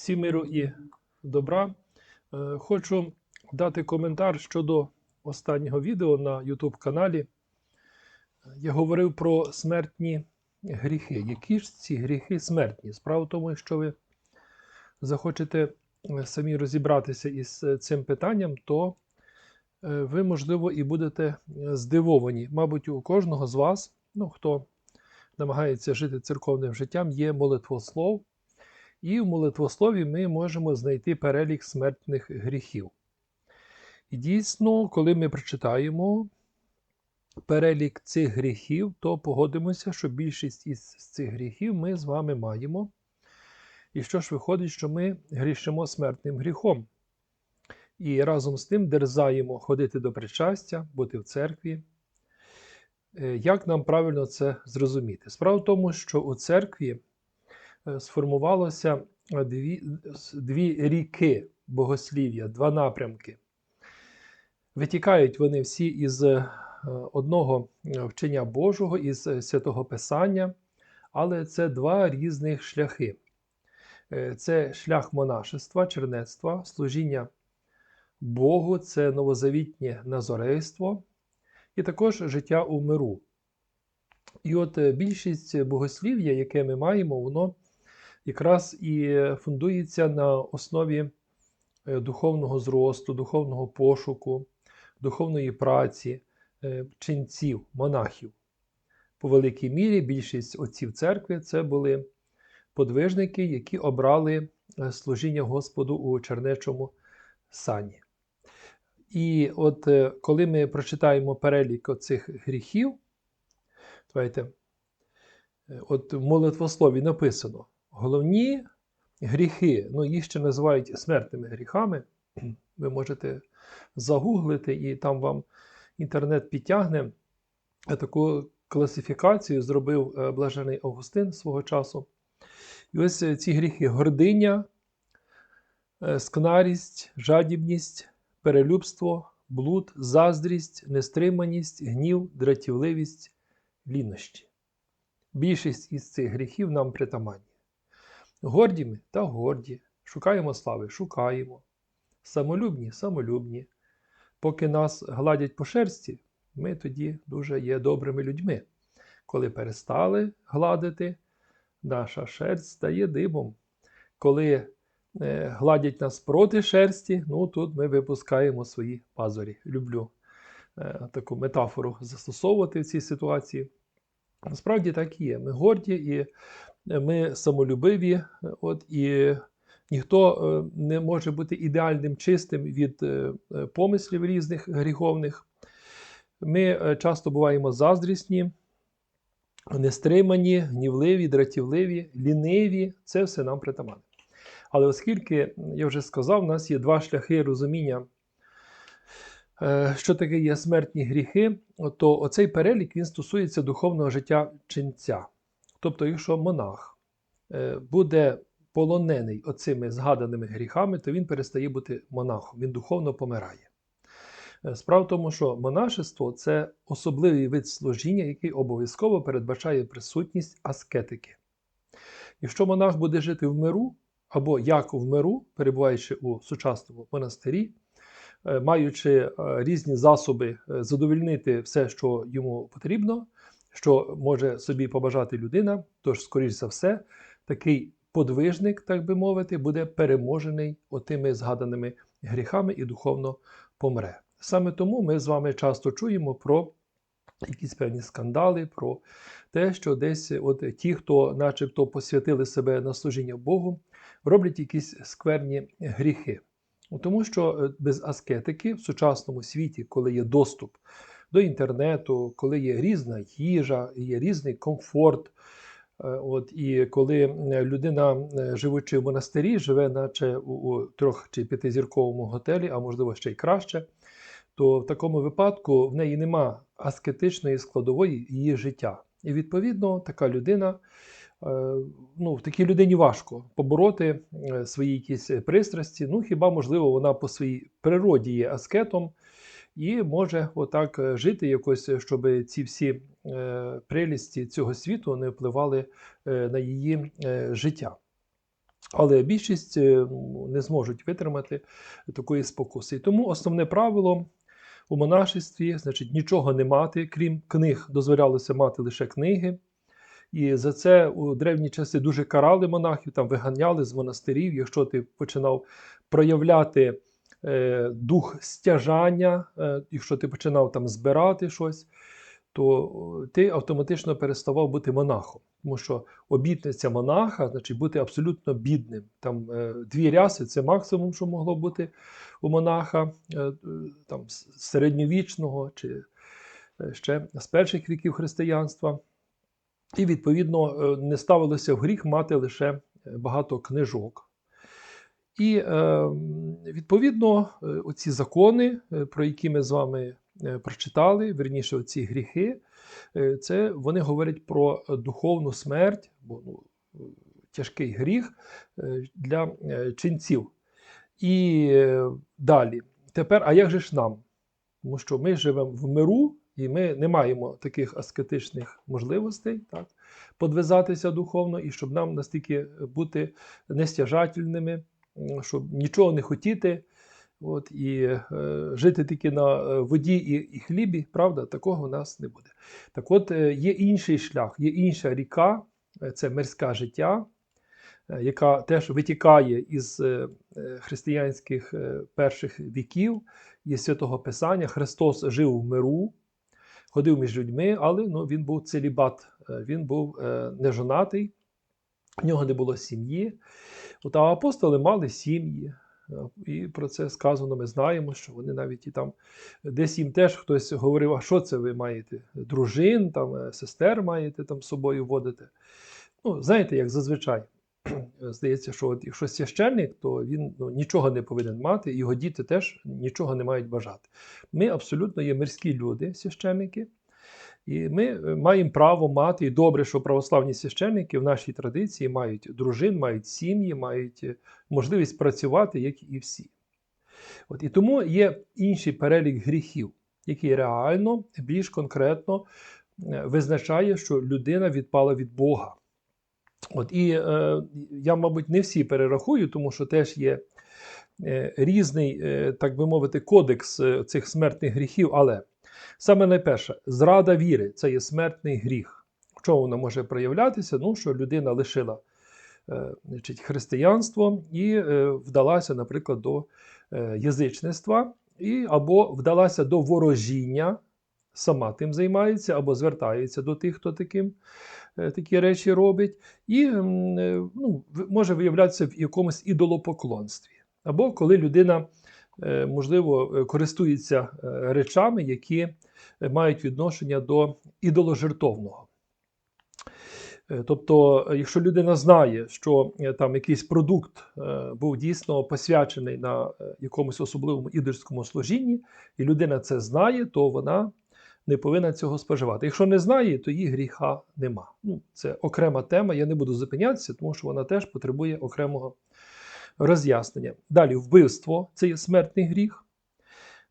Всім миру і добра. Е, Хочу дати коментар щодо останнього відео на YouTube каналі. Я говорив про смертні гріхи. Які ж ці гріхи смертні? Справа в тому, що ви захочете е, самі розібратися із е, цим питанням, то е, ви, можливо, і будете е, здивовані. Мабуть, у кожного з вас, ну, хто намагається жити церковним життям, є молитвослов. І в молитвослові ми можемо знайти перелік смертних гріхів. І дійсно, коли ми прочитаємо перелік цих гріхів, то погодимося, що більшість із цих гріхів ми з вами маємо. І що ж виходить, що ми грішимо смертним гріхом. І разом з тим дерзаємо ходити до причастя, бути в церкві. Е, Як нам правильно це зрозуміти? Справа в тому, що у церкві сформувалося дві, дві ріки богослів'я, два напрямки. Витікають вони всі із е, одного вчення Божого, із святого Писання, але це два різних шляхи. Е, Це шлях монашества, чернецтва, служіння Богу, це новозавітнє назорейство і також життя у миру. І от е, більшість богослів'я, яке ми маємо, воно якраз і фундується на основі е, духовного зросту, духовного пошуку, духовної праці, е, ченців, монахів. По великій мірі більшість отців церкви це були подвижники, які обрали е, служіння Господу у чернечому сані. І от коли ми прочитаємо перелік цих гріхів, давайте, от в молитвослові написано: головні гріхи, ну їх ще називають смертними гріхами. Ви можете загуглити, і там вам інтернет підтягне таку класифікацію, зробив е, блажений Августин свого часу. І ось е, ці гріхи: гординя, е, скнарість, жадібність, перелюбство, блуд, заздрість, нестриманість, гнів, дратівливість, лінощі. Більшість із цих гріхів нам притаманні. Горді ми та горді, шукаємо слави, шукаємо. Самолюбні, самолюбні. Поки нас гладять по шерсті, ми тоді дуже є добрими людьми. Коли перестали гладити, наша шерсть стає дибом. Коли е, гладять нас проти шерсті, ну тут ми випускаємо свої пазурі. Люблю е, таку метафору застосовувати в цій ситуації. Насправді так і є. Ми горді і ми самолюбиві, е, от, і ніхто е, не може бути ідеальним чистим від е, помислів різних гріховних. Ми часто буваємо заздрісні, нестримані, гнівливі, дратівливі, ліниві це все нам притаманне. Але оскільки, я вже сказав, у нас є два шляхи розуміння, що таке є смертні гріхи, то оцей перелік він стосується духовного життя ченця. Тобто, якщо монах е, буде полонений оцими згаданими гріхами, то він перестає бути монахом, він духовно помирає. Е, Справа в тому, що монашество це особливий вид служіння, який обов'язково передбачає присутність аскетики. Якщо монах буде жити в миру, або як в миру, перебуваючи у сучасному монастирі, е, маючи різні засоби задовольнити все, що йому потрібно, що може собі побажати людина, тож, скоріш за все, такий подвижник, так би мовити, буде переможений отими згаданими гріхами і духовно помре. Саме тому ми з вами часто чуємо про якісь певні скандали, про те, що десь от ті, хто начебто посвятили себе на служіння Богу, роблять якісь скверні гріхи. Тому що е, без аскетики в сучасному світі, коли є доступ до інтернету, коли є різна їжа, є різний комфорт. е, От, і коли е, людина, е, живучи в монастирі, живе наче у, трьох чи п'ятизірковому готелі, а можливо ще й краще, то в такому випадку в неї нема аскетичної складової її життя. І відповідно така людина, ну, в такій людині важко побороти свої якісь пристрасті. Ну, хіба, можливо, вона по своїй природі є аскетом і може отак е, жити якось, щоб ці всі е, прелісті цього світу не впливали е, на її е, життя. Але більшість е, не зможуть витримати такої спокуси. Тому основне правило у монашестві, значить, нічого не мати, крім книг, дозволялося мати лише книги. І за це у древні часи дуже карали монахів, там виганяли з монастирів, якщо ти починав проявляти е, дух стяжання, е, якщо ти починав там збирати щось, то ти автоматично переставав бути монахом. Тому що обітниця монаха, значить бути абсолютно бідним. Там е, дві ряси це максимум, що могло бути у монаха е, е, там, середньовічного чи е, ще з перших віків християнства. І, відповідно, е, не ставилося в гріх мати лише е, багато книжок. І, е, відповідно, е, оці закони, е, про які ми з вами прочитали, верніше, оці гріхи, це вони говорять про духовну смерть, бо ну, тяжкий гріх для ченців. І далі. Тепер, а як же ж нам? Тому що ми живемо в миру, і ми не маємо таких аскетичних можливостей, так, подвизатися духовно, і щоб нам настільки бути нестяжательними, щоб нічого не хотіти, от, і е, жити тільки на е, воді і, і хлібі, правда, такого в нас не буде. Так от, е, є інший шлях, є інша ріка, е, це мирське життя, е, яка теж витікає із е, е, християнських е, перших віків, із святого Писання. Христос жив в миру, ходив між людьми, але ну, він був целібат, він був е, нежонатий, в нього не було сім'ї. А апостоли мали сім'ї. Е, І про це сказано, ми знаємо, що вони навіть і там десь їм теж хтось говорив, а що це ви маєте? Дружин, там, е, сестер маєте там з собою водити. Ну, знаєте, як зазвичай. Здається, що от, якщо священник, то він ну, нічого не повинен мати, його діти теж нічого не мають бажати. Ми абсолютно є мирські люди, священники, і ми е, маємо право мати, і добре, що православні священники в нашій традиції мають дружин, мають сім'ї, мають е, можливість працювати, як і всі. От, і тому є інший перелік гріхів, який реально більш конкретно е, визначає, що людина відпала від Бога. От, І е, я, мабуть, не всі перерахую, тому що теж є е, різний, е, так би мовити, кодекс цих смертних гріхів. Але саме найперше, зрада віри це є смертний гріх. В чому вона може проявлятися? Ну, що людина лишила е, значить, християнство і е, вдалася, наприклад, до е, язичництва, і, або вдалася до ворожіння, сама тим займається, або звертається до тих, хто таким такі речі робить, і ну, може виявлятися в якомусь ідолопоклонстві. Або коли людина, можливо, е, користується е, речами, які е, мають відношення до ідоложертовного. Е, Тобто, е, якщо людина знає, що е, там якийсь продукт е, був дійсно посвячений на е, якомусь особливому ідольському служінні, і людина це знає, то вона не повинна цього споживати. Якщо не знає, то її гріха нема. Ну, це окрема тема, я не буду зупинятися, тому що вона теж потребує окремого роз'яснення. Далі вбивство це є смертний гріх.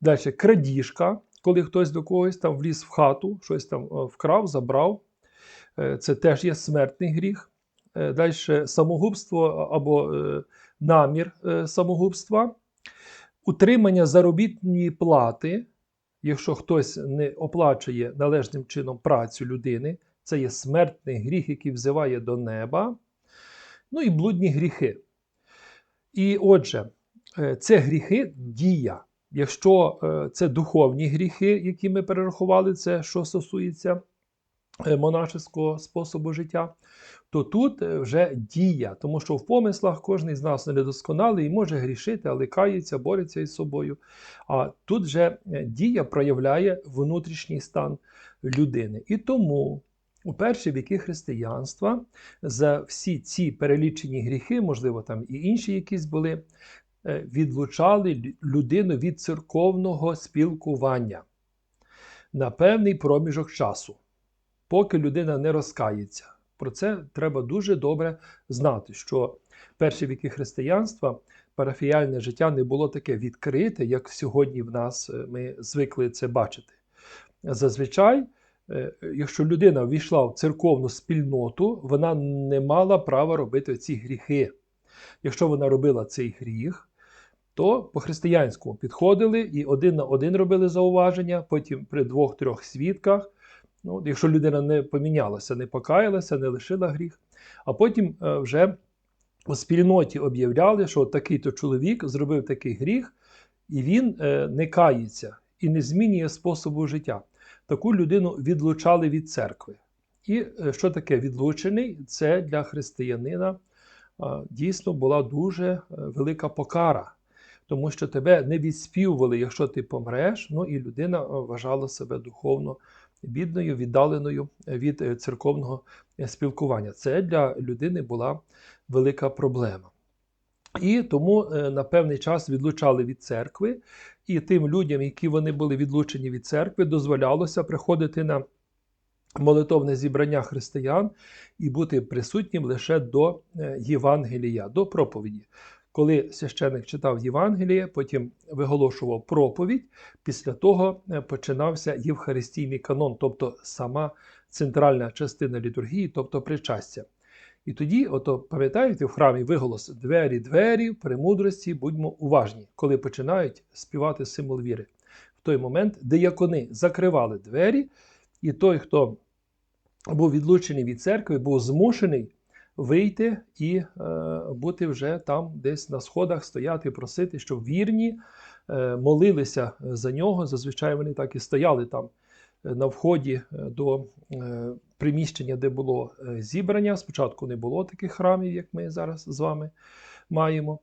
Далі крадіжка, коли хтось до когось там вліз в хату, щось там е, вкрав, забрав. Е, Це теж є смертний гріх. Далі самогубство або е, намір е, самогубства, утримання заробітної плати, якщо хтось не оплачує належним чином працю людини, це є смертний гріх, який взиває до неба. Ну і блудні гріхи. І отже, е, це гріхи дія. Якщо е, це духовні гріхи, які ми перерахували, це що стосується е, монашеського способу життя, то тут вже дія, тому що в помислах кожен з нас недосконалий і може грішити, але кається, бореться із собою. А тут вже дія проявляє внутрішній стан людини. І тому у перші віки християнства за всі ці перелічені гріхи, можливо, там і інші якісь були, е, відлучали людину від церковного спілкування на певний проміжок часу, поки людина не розкається. Про це треба дуже добре знати, що перші віки християнства парафіяльне життя не було таке відкрите, як сьогодні в нас е, ми звикли це бачити. Зазвичай, якщо людина ввійшла в церковну спільноту, вона не мала права робити ці гріхи. Якщо вона робила цей гріх, то по-християнському підходили і один на один робили зауваження, потім при двох-трьох свідках. Ну, Якщо людина не помінялася, не покаялася, не лишила гріх, а потім е, вже у спільноті об'являли, що такий-то чоловік зробив такий гріх, і він е, не кається і не змінює способу життя. Таку людину відлучали від церкви. І е, що таке відлучений? Це для християнина дійсно була дуже велика покара тому що тебе не відспівували, якщо ти помреш, ну і людина е, вважала себе духовно бідною, віддаленою від е, церковного е, спілкування. Це для людини була велика проблема. І тому на певний час відлучали від церкви, і тим людям, які вони були відлучені від церкви, дозволялося приходити на молитовне зібрання християн і бути присутнім лише до Євангелія, до проповіді коли священик читав Євангеліє, потім виголошував проповідь, після того е, починався євхаристійний канон, тобто сама центральна частина літургії, тобто причастя. І тоді, ото пам'ятаєте, в храмі виголос двері, двері, премудрості, будьмо уважні, коли починають співати символ віри. В той момент деякони закривали двері, і той, хто був відлучений від церкви, був змушений вийти і е, бути вже там, десь на сходах, стояти, просити, щоб вірні е, молилися за нього. Зазвичай вони так і стояли там е, на вході е, до е, приміщення, де було е, зібрання. Спочатку не було таких храмів, як ми зараз з вами маємо.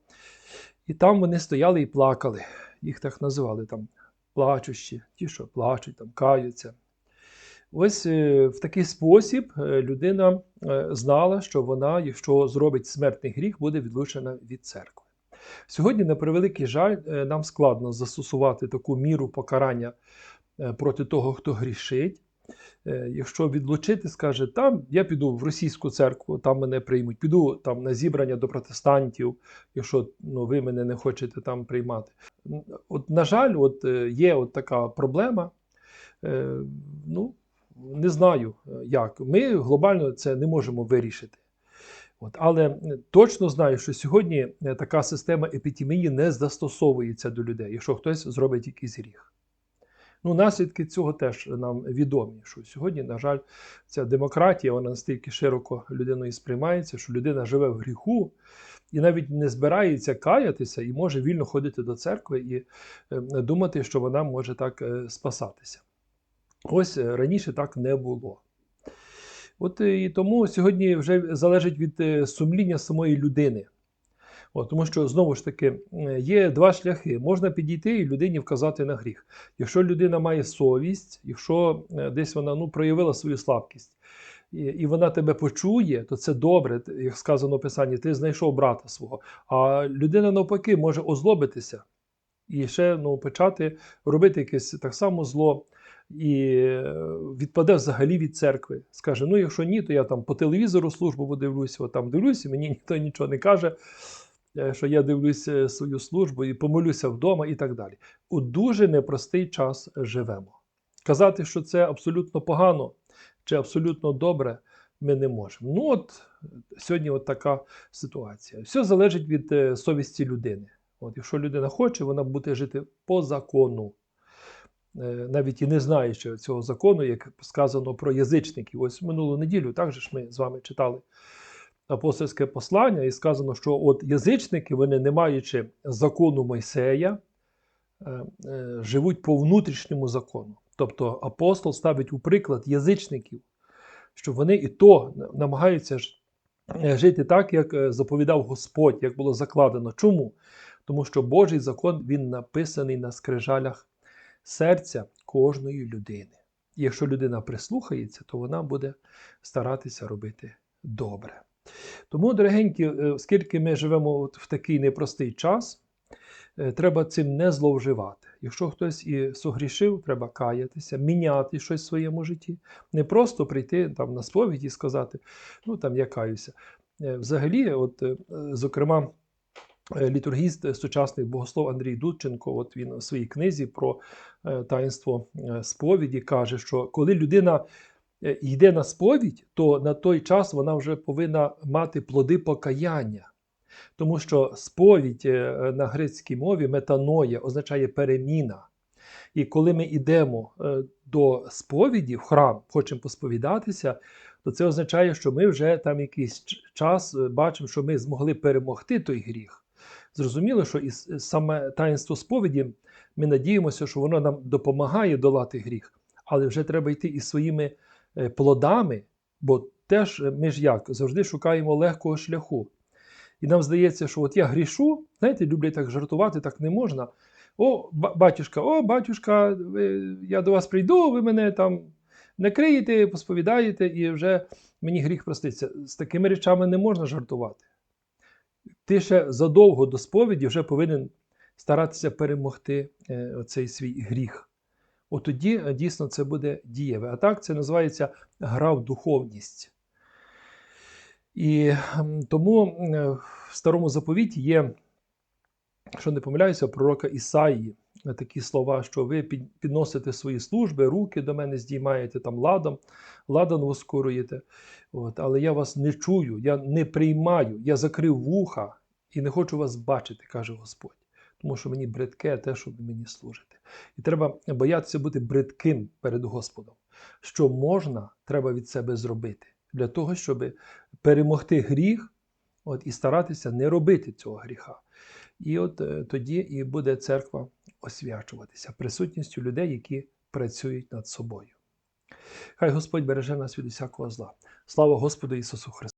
І там вони стояли і плакали. Їх так називали там плачущі, ті, що плачуть, там каються. Ось е, в такий спосіб е, людина знала, що вона, якщо зробить смертний гріх, буде відлучена від церкви. Сьогодні, на превеликий жаль, нам складно застосувати таку міру покарання проти того, хто грішить. Якщо відлучити, скаже, там я піду в російську церкву, там мене приймуть, піду там на зібрання до протестантів, якщо ну, ви мене не хочете там приймати. От, На жаль, от є от така проблема. ну, не знаю е, як. Ми глобально це не можемо вирішити. От, Але е, точно знаю, що сьогодні е, така система епідемії не застосовується до людей, якщо хтось зробить якийсь гріх. Ну, Наслідки цього теж нам відомі, що сьогодні, на жаль, ця демократія вона настільки широко людиною сприймається, що людина живе в гріху і навіть не збирається каятися і може вільно ходити до церкви і думати, що вона може так спасатися. Ось е, раніше так не було. От е, і тому сьогодні вже залежить від е, сумління самої людини. От, Тому що, знову ж таки, є два шляхи. Можна підійти і людині вказати на гріх. Якщо людина має совість, якщо десь вона ну, проявила свою слабкість, і вона тебе почує, то це добре, як сказано в Писанні, ти знайшов брата свого. А людина навпаки може озлобитися і ще ну, почати робити якесь так само зло і е, відпаде взагалі від церкви. Скаже: ну, якщо ні, то я там по телевізору службу подивлюся, там дивлюся, мені ніхто нічого не каже, е, що я дивлюся свою службу і помолюся вдома і так далі. У дуже непростий час живемо. Казати, що це абсолютно погано чи абсолютно добре, ми не можемо. Ну, от сьогодні от така ситуація. Все залежить від е, совісті людини. От, Якщо людина хоче, вона буде жити по закону. Е, навіть і не знаючи цього закону, як сказано про язичників. Ось минулу неділю також ми з вами читали апостольське послання, і сказано, що от язичники, вони, не маючи закону Мойсея, е, е, живуть по внутрішньому закону. Тобто апостол ставить у приклад язичників, що вони і то намагаються жити так, як заповідав Господь, як було закладено. Чому? Тому що Божий закон він написаний на скрижалях серця кожної людини. І якщо людина прислухається, то вона буде старатися робити добре. Тому, дорогенькі, е, оскільки ми живемо в такий непростий час, е, треба цим не зловживати. Якщо хтось і согрішив, треба каятися, міняти щось в своєму житті. Не просто прийти там на сповідь і сказати, ну там я каюся. Е, взагалі, от, зокрема, літургіст, сучасний богослов Андрій Дудченко, от він у своїй книзі про таїнство сповіді каже, що коли людина йде на сповідь, то на той час вона вже повинна мати плоди покаяння. Тому що сповідь е, на грецькій мові метаноя означає переміна. І коли ми йдемо е, до сповіді в храм, хочемо посповідатися, то це означає, що ми вже там якийсь час е, бачимо, що ми змогли перемогти той гріх. Зрозуміло, що і саме таїнство сповіді ми надіємося, що воно нам допомагає долати гріх, але вже треба йти із своїми е, плодами, бо теж е, ми ж як завжди шукаємо легкого шляху. І нам здається, що от я грішу, знаєте, люблять так жартувати, так не можна. О, батюшка, о, батюшка, ви, я до вас прийду, ви мене там накриєте, посповідаєте, і вже мені гріх проститься. З такими речами не можна жартувати. Ти ще задовго до сповіді вже повинен старатися перемогти е, цей свій гріх. От тоді е, дійсно це буде дієве. А так це називається гра в духовність. І тому е, в старому заповіті є, що не помиляюся, пророка Ісаї е, такі слова, що ви підносите свої служби, руки до мене здіймаєте там ладом, ладан воскуруєте. От, але я вас не чую, я не приймаю, я закрив вуха і не хочу вас бачити, каже Господь. Тому що мені бридке те, що ви мені служите. І треба боятися бути бридким перед Господом. Що можна, треба від себе зробити для того, щоб перемогти гріх от, і старатися не робити цього гріха. І от е, тоді і буде церква освячуватися присутністю людей, які працюють над собою. Хай Господь береже нас від усякого зла. Слава Господу Ісусу Христу!